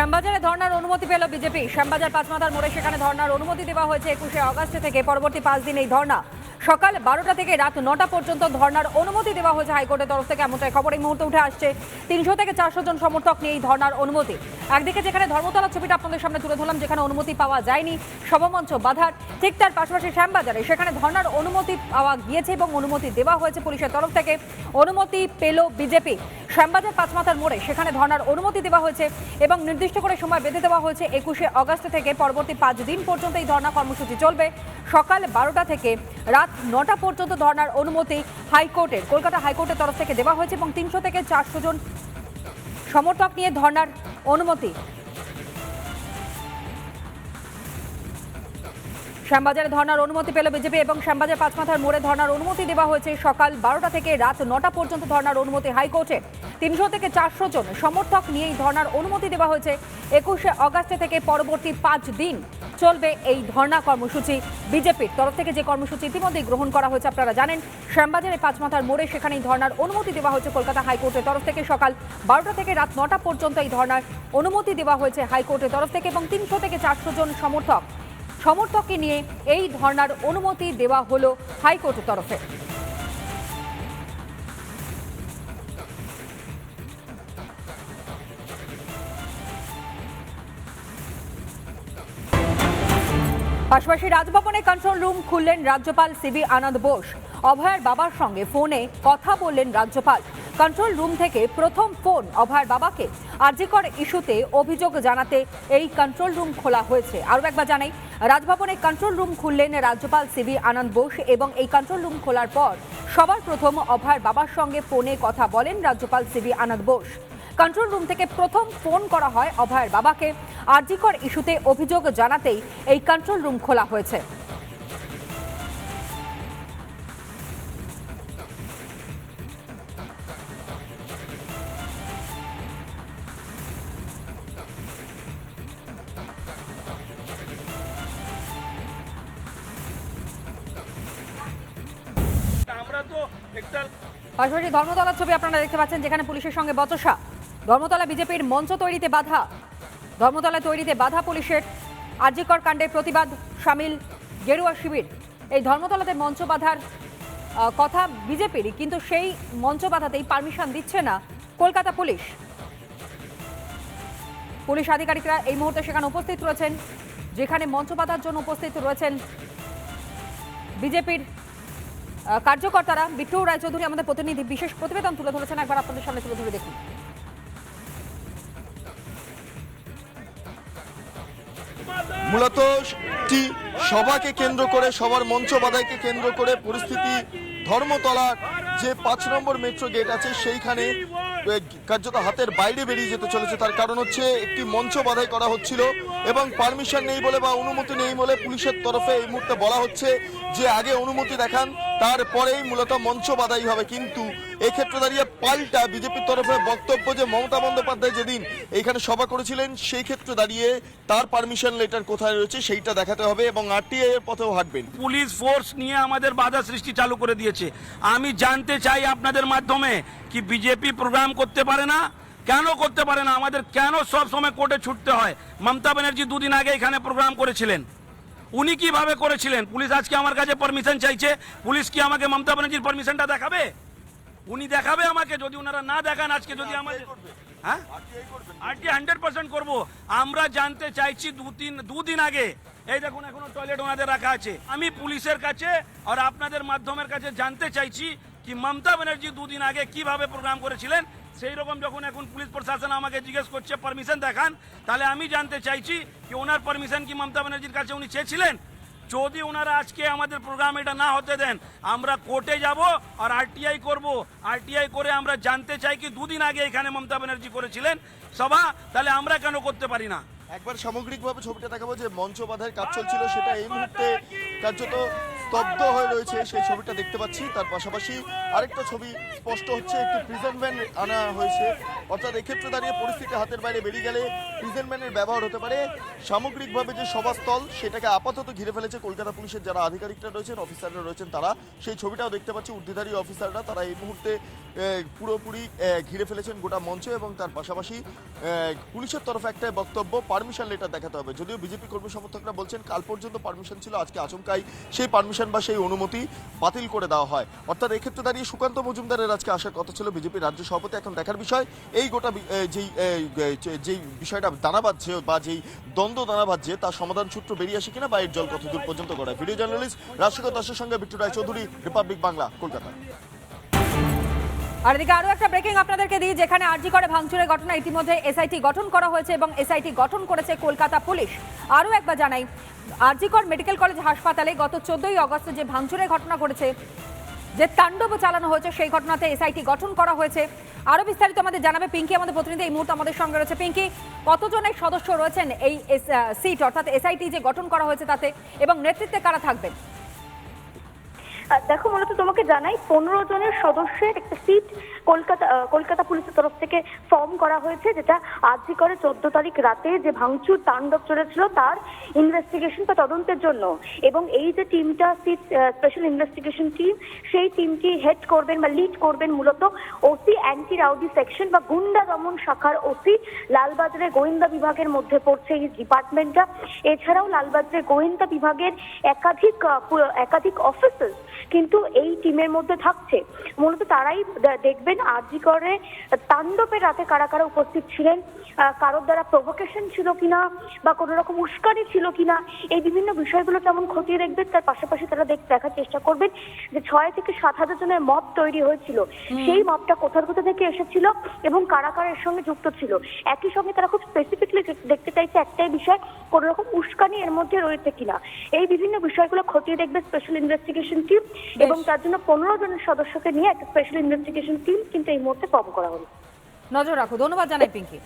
শ্যামবাজারে ধর্নার অনুমতি পেল বিজেপি। শ্যামবাজার পাঁচমাথার মোড়ে সেখানে ধর্নার অনুমতি দেওয়া হয়েছে একুশে আগস্ট থেকে। পরবর্তী পাঁচ দিন এই ধর্না। সকাল বারোটা থেকে রাত নটা পর্যন্ত ধর্নার অনুমতি দেওয়া হয়েছে হাইকোর্টের তরফ থেকে। এমনটাই খবর এই মুহূর্তে উঠে আসছে। তিনশো থেকে চারশো জন সমর্থক নিয়ে এই ধর্নার অনুমতি। একদিকে যেখানে ধর্মতলার ছবিটা আপনাদের সামনে তুলে ধরলাম, যেখানে অনুমতি পাওয়া যায়নি সভামঞ্চ বাধার, ঠিক তার পাশাপাশি শ্যামবাজারে সেখানে ধর্নার অনুমতি পাওয়া গিয়েছে এবং অনুমতি দেওয়া হয়েছে পুলিশের তরফ থেকে। অনুমতি পেল বিজেপি। শ্যামবাজার পাঁচমাথার মোড়ে সেখানে ধর্নার অনুমতি দেওয়া হয়েছে এবং নির্দিষ্ট করে সময় বেঁধে দেওয়া হয়েছে একুশে আগস্ট থেকে পরবর্তী পাঁচ দিন পর্যন্ত এই ধর্না কর্মসূচি চলবে। সকাল বারোটা থেকে রাত নটা পর্যন্ত ধর্নার অনুমতি হাইকোর্টের, কলকাতা হাইকোর্টের তরফ থেকে দেওয়া হয়েছে এবং তিনশো থেকে চারশো জন সমর্থক নিয়ে ধর্নার অনুমতি শ্যামবাজারে ধর্নার অনুমতি পেল বিজেপি এবং শ্যামবাজার পাঁচমাথার মোড়ে ধর্নার অনুমতি দেওয়া হয়েছে সকাল বারোটা থেকে রাত নটা পর্যন্ত ধর্নার অনুমতি হাইকোর্টের তিনশো থেকে চারশো জন সমর্থক নিয়েই ধর্নার অনুমতি দেওয়া হয়েছে একুশে অগাস্ট থেকে পরবর্তী পাঁচ দিন চলবে এই ধর্না কর্মসূচি। বিজেপির তরফ থেকে যে কর্মসূচি ইতিমধ্যেই গ্রহণ করা হয়েছে আপনারা জানেন, শ্যামবাজারে পাঁচমাথার মোড়ে সেখানেই ধর্নার অনুমতি দেওয়া হয়েছে কলকাতা হাইকোর্টের তরফ থেকে সকাল বারোটা থেকে রাত নটা পর্যন্ত এই ধর্নার অনুমতি দেওয়া হয়েছে হাইকোর্টের তরফ থেকে এবং তিনশো থেকে চারশো জন সমর্থক সমর্থককে নিয়ে এই ধর্নার অনুমতি দেওয়া হলো হাইকোর্টের তরফে। পাশাপাশি রাজভবনে কন্ট্রোল রুম খুললেন রাজ্যপাল সিবি আনন্দ বোস। অভয়ের বাবার সঙ্গে ফোনে কথা বললেন রাজ্যপাল। কন্ট্রোল রুম থেকে প্রথম ফোন অভয়ের বাবাকে। আরজিকর ইস্যুতে অভিযোগ জানাতে এই কন্ট্রোল রুম খোলা হয়েছে। আরও একবার জানাই, রাজভবনে কন্ট্রোল রুম খুললেন রাজ্যপাল সিবি আনন্দ বোস এবং এই কন্ট্রোল রুম খোলার পর সবার প্রথম অভয়ের বাবার সঙ্গে ফোনে কথা বলেন রাজ্যপাল C V Ananda Bose. Control room থেকে প্রথম ফোন করা হয় অভয়ের বাবাকে। আরজিকর ইস্যুতে অভিযোগ জানাতেই এই কন্ট্রোল রুম খোলা হয়েছে। পাশাপাশি ধর্মতলার ছবি আপনারা দেখতে পাচ্ছেন, যেখানে পুলিশের সঙ্গে বচসা। ধর্মতলা বিজেপির মঞ্চ তৈরিতে বাধা। ধর্মতলা তৈরিতে বাধা পুলিশের আর্যিকর কাণ্ডের প্রতিবাদ সামিল গেরুয়া শিবির। এই ধর্মতলাতে মঞ্চ বাধার কথা বিজেপিরই, কিন্তু সেই মঞ্চ বাধাতেই পারমিশন দিচ্ছে না কলকাতা পুলিশ। পুলিশ আধিকারিকরা এই মুহূর্তে সেখানে উপস্থিত রয়েছেন, যেখানে মঞ্চ বাধার জন্য উপস্থিত রয়েছেন বিজেপির কার্যকর্তারা বিট্টু রায়চৌধুরী আমাদের প্রতিনিধি, বিশেষ প্রতিবেদন তুলে ধরেছেন। একবার আপনাদের সামনে তুলে ধরে দেখুন। মূলত একটি সভাকে কেন্দ্র করে, সবার মঞ্চ বাধাইকে কেন্দ্র করে পরিস্থিতি ধর্মতলার যে পাঁচ নম্বর মেট্রো গেট আছে, সেইখানে কার্যত হাতের বাইরে বেরিয়ে যেতে চলেছে। তার কারণ হচ্ছে একটি মঞ্চ বাধাই করা হচ্ছিল এবং পারমিশন নেই বলে বা অনুমতি নেই বলে পুলিশের তরফে এই মুহূর্তে বলা হচ্ছে যে আগে অনুমতি দেখান, তারপরেই মূলত মঞ্চ বাধাই হবে। কিন্তু এক্ষেত্রে দাঁড়িয়ে পাল্টা বিজেপির তরফে বক্তব্য যে মমতা বন্দ্যোপাধ্যায় যেদিন এইখানে সভা করেছিলেন, সেই ক্ষেত্রে দাঁড়িয়ে তার পারমিশন লেটার কোথায় রয়েছে সেইটা দেখাতে হবে এবং আরটিআই এর পথেও হাঁটবেন। পুলিশ ফোর্স নিয়ে আমাদের বাধা সৃষ্টি চালু করে দিয়েছে। আমি জানতে চাই আপনাদের মাধ্যমে কি বিজেপি প্রোগ্রাম করতে পারে না? কেন করতে পারে না? আমাদের কেন সব সময় কোর্টে ছুটতে হয়? মমতা ব্যানার্জি দুদিন আগে এখানে প্রোগ্রাম করেছিলেন। উনি কীভাবে করেছিলেন? পুলিশ আজকে আমার কাছে পারমিশন চাইছে। পুলিশ কি আমাকে মমতা ব্যানার্জির পারমিশনটা দেখাবে? উনি দেখাবে আমাকে। যদি ওনারা না দেখান আজকে যদি আমাদের হ্যাঁ? আরটি হান্ড্রেড পার্সেন্ট করব? আমরা জানতে চাইছি দু তিন দুদিন আগে। এই দেখুন এখনও টয়লেট ওনাদের রাখা আছে। আমি পুলিশের কাছে আর আপনাদের মাধ্যমের কাছে জানতে চাইছি কি মমতা ব্যানার্জি দুদিন আগে কীভাবে প্রোগ্রাম করেছিলেন? সেই রকম যখন এখন পুলিশ প্রশাসন আমাকে জিজ্ঞেস করছে পারমিশন দেখান। তাহলে আমি জানতে চাইছি কি ওনার পারমিশন কি মমতা ব্যানার্জির কাছে উনি চেয়েছিলেন? যদি ওনারা আজকে আমাদের প্রোগ্রাম এটা না হতে দেন, আমরা কোর্টে যাব আর আরটিআই করব। আরটিআই করে আমরা জানতে চাই কি দুদিন আগে এখানে মমতা ব্যানার্জি করেছিলেন সভা, তাহলে আমরা কেন করতে পারি না? একবার সামগ্রিকভাবে ছবিটা দেখাবো যে মঞ্চ বাধার কাজ চলছিল, সেটা এই মুহূর্তে কার্যত স্তব্ধ হয়ে রয়েছে সেই ছবিটা দেখতে পাচ্ছি। তার পাশাপাশি আরেকটা ছবি স্পষ্ট হচ্ছে, একটি প্রিজন ভ্যান আনা হয়েছে। অর্থাৎ এক্ষেত্রে দাঁড়িয়ে পরিস্থিতি হাতের বাইরে বেরিয়ে গেলে প্রিজন ভ্যানের ব্যবহার হতে পারে। সামগ্রিকভাবে যে সভাস্থল, সেটাকে আপাতত ঘিরে ফেলেছে কলকাতা পুলিশের যারা আধিকারিকরা রয়েছেন অফিসাররা রয়েছেন তারা। সেই ছবিটাও দেখতে পাচ্ছি ঊর্ধ্বধারী অফিসাররা তারা এই মুহূর্তে পুরোপুরি ঘিরে ফেলেছেন গোটা মঞ্চ এবং তার পাশাপাশি পুলিশের তরফে একটা বক্তব্য পারমিশন লেটার দেখাতে হবে। যদিও বিজেপি কর্মী সমর্থকরা বলছেন, কাল পর্যন্ত পারমিশন ছিল, আজকে আচমকাই সেই পারমিশন বা সেই অনুমতি বাতিল করে দেওয়া হয়। অর্থাৎ এক্ষেত্রে দাঁড়িয়ে সুকান্ত মজুমদারের আজকে আসার কথা ছিল বিজেপি রাজ্য সভাপতি। এখন দেখার বিষয়, এই গোটা যেই যেই বিষয়টা দানা বাঁধছে বা যেই দ্বন্দ্ব দানা বাঁধছে তার সমাধান সূত্র বেরিয়ে আসে কিনা বা এর জল কতদূর পর্যন্ত গড়ায়। ভিডিও জার্নালিস্ট রাষ্ট্রীয় দাসের সঙ্গে বিট্টু রায় চৌধুরী, রিপাবলিক বাংলা, কলকাতা। আর এদিকে আরও একটা ব্রেকিং আপনাদেরকে দিই, যেখানে আরজি করে ভাঙচুরের ঘটনা ইতিমধ্যে এসআইটি গঠন করা হয়েছে এবং এসআইটি গঠন করেছে কলকাতা পুলিশ। আরও একবার জানাই আরজিকর মেডিকেল কলেজ হাসপাতালে গত চোদ্দই অগস্ট যে ভাঙচুরের ঘটনা ঘটেছে, যে তাণ্ডব চালানো হয়েছে, সেই ঘটনাতে এসআইটি গঠন করা হয়েছে। আরও বিস্তারিত আমাদের জানাবে পিঙ্কি, আমাদের প্রতিনিধি এই মুহূর্তে আমাদের সঙ্গে রয়েছে। পিঙ্কি, কতজনের সদস্য রয়েছেন এই সিট অর্থাৎ এসআইটি যে গঠন করা হয়েছে তাতে এবং নেতৃত্বে কারা থাকবেন? দেখো, মূলত তোমাকে জানাই, পনেরো জনের সদস্যের একটা সিট কলকাতা কলকাতা পুলিশের তরফ থেকে ফর্ম করা হয়েছে, যেটা আজই করে চোদ্দ তারিখ রাতে যে ভাঙচুর তাণ্ডব চলেছিল, তার ইনভেস্টিগেশন বা তদন্তের জন্য। এবং এই যে টিমটা সিট স্পেশাল ইনভেস্টিগেশন টিম সেই টিমটি হেড করবেন বা লিড করবেন মূলত ওসি অ্যান্টি রাউডি সেকশন বা গুন্ডা দমন শাখার ওসি লালবাজারের গোয়েন্দা বিভাগের মধ্যে পড়ছে এই ডিপার্টমেন্টটা এছাড়াও লালবাজারের গোয়েন্দা বিভাগের একাধিক একাধিক অফিসার কিন্তু এই টিমের মধ্যে থাকছে। মূলত তারাই দেখবেন আরজি করে তাণ্ডবের রাতে কারা কারা উপস্থিত ছিলেন কারোর দ্বারা প্রভোকেশন ছিল কিনা বা কোনো রকম উস্কানি ছিল কিনা এই বিভিন্ন বিষয়গুলো যেমন খতিয়ে দেখবেন তার পাশাপাশি তারা দেখ দেখার চেষ্টা করবেন যে ছয় থেকে সাত হাজার জনের মব তৈরি হয়েছিল। সেই মবটা কোথার কোথা থেকে এসেছিল এবং কারা কারা এর সঙ্গে যুক্ত ছিল। একই সঙ্গে তারা খুব স্পেসিফিকলি দেখতে চাইছে একটাই বিষয় কোনো রকম উস্কানি এর মধ্যে রয়েছে কিনা। এই বিভিন্ন বিষয়গুলো খতিয়ে দেখবে স্পেশাল ইনভেস্টিগেশন টিম এবং তার জন্য পনেরো জনের সদস্যকে নিয়ে একটা স্পেশাল ইনভেস্টিগেশন টিম কিন্তু এই মুহূর্তে ফর্ম করা হলো। নজর রাখো। ধন্যবাদ জানাই পিঙ্কি।